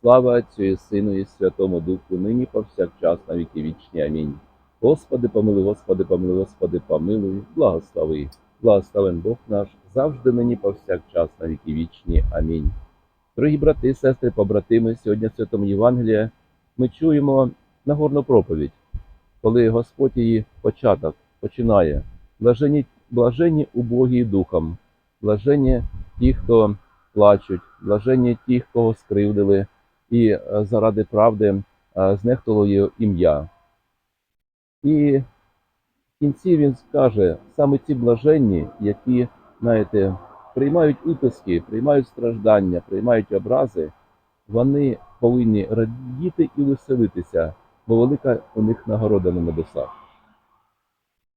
Слава Отцю і Сину і Святому Духу, нині повсякчас на віки вічні. Амінь. Господи, помилуй, Господи, помилуй, Господи, помилуй, благослови. Благословен Бог наш, завжди нині повсякчас на віки вічні. Амінь. Дорогі брати, сестри, побратими, сьогодні в Святому Євангелії ми чуємо Нагорну проповідь, коли Господь її початок починає. Блажені, блажені убогі духом, блажені ті, хто плачуть, блажені ті, кого скривдили, і е, заради правди е, знехтувало його ім'я. І в кінці він скаже, саме ці блаженні, які, знаєте, приймають утиски, приймають страждання, приймають образи, вони повинні радіти і веселитися, бо велика у них нагорода на небесах.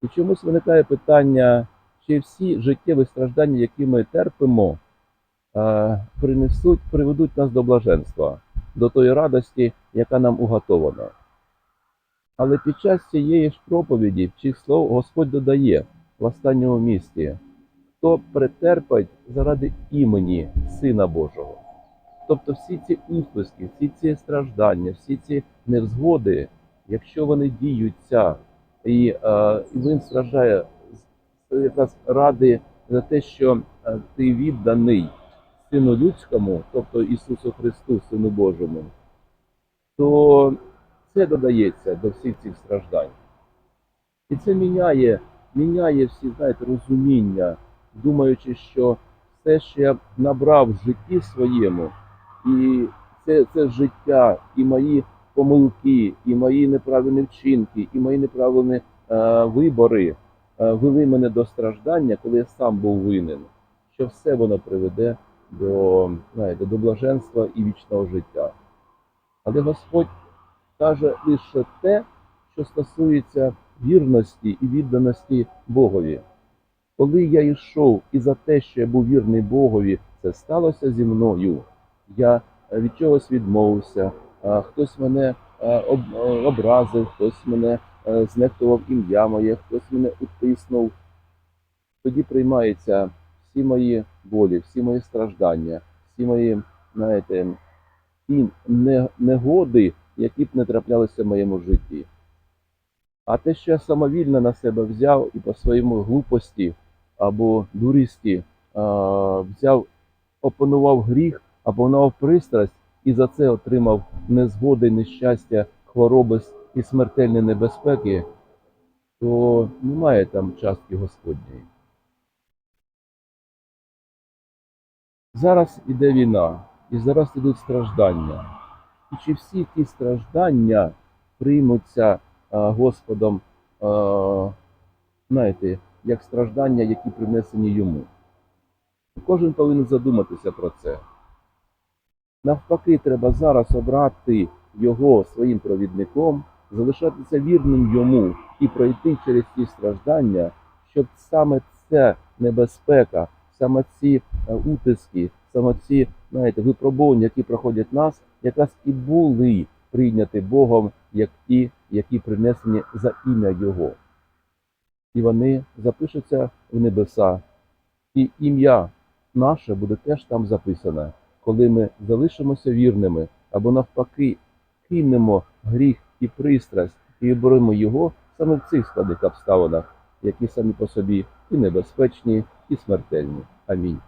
І чомусь виникає питання, чи всі життєві страждання, які ми терпимо, е, принесуть, приведуть нас до блаженства, до тої радості, яка нам уготована. Але під час цієї ж проповіді, в цих слов Господь додає в останньому місці, хто претерпить заради імені Сина Божого. Тобто всі ці усписки, всі ці страждання, всі ці невзгоди, якщо вони діються, і е, він страждає якраз ради за те, що е, ти відданий Сину Людському, тобто Ісусу Христу, Сину Божому, то це додається до всіх цих страждань. І це міняє, міняє всі, знаєте, розуміння, думаючи, що все, що я набрав в житті своєму, і це, це життя, і мої помилки, і мої неправильні вчинки, і мої неправильні е, вибори е, вели мене до страждання, коли я сам був винен, що все воно приведе до, знаєте, до блаженства і вічного життя. Але Господь каже лише те, що стосується вірності і відданості Богові. Коли я йшов і за те, що я був вірний Богові, це сталося зі мною. Я е, від чогось відмовився, хтось мене е, об- е, образив, хтось мене е, знехтував ім'я моє, хтось мене утиснув. Тоді приймаються всі мої болі, всі мої страждання, всі мої, знаєте, не- негоди, які б не траплялися в моєму житті. А те, що я самовільно на себе взяв і по своєму глупості або дурісті взяв, опанував гріх, опанував пристрасть і за це отримав незгоди, нещастя, хвороби і смертельні небезпеки, то немає там частки Господньої. Зараз іде війна, і зараз ідуть страждання. І чи всі ті страждання приймуться а, Господом, а, знаєте, як страждання, які принесені йому? Кожен повинен задуматися про це. Навпаки, треба зараз обрати його своїм провідником, залишатися вірним йому і пройти через ці страждання, щоб саме ця небезпека, саме ці е, утиски, саме ці знаєте, випробування, які проходять нас, якраз і були прийняті Богом як ті, які принесені за ім'я Його. І вони запишуться в небеса. І ім'я наше буде теж там записане, коли ми залишимося вірними або навпаки кинемо гріх і пристрасть і оберемо його саме в цих складних обставинах, які самі по собі і небезпечні, і смертельні. Амінь.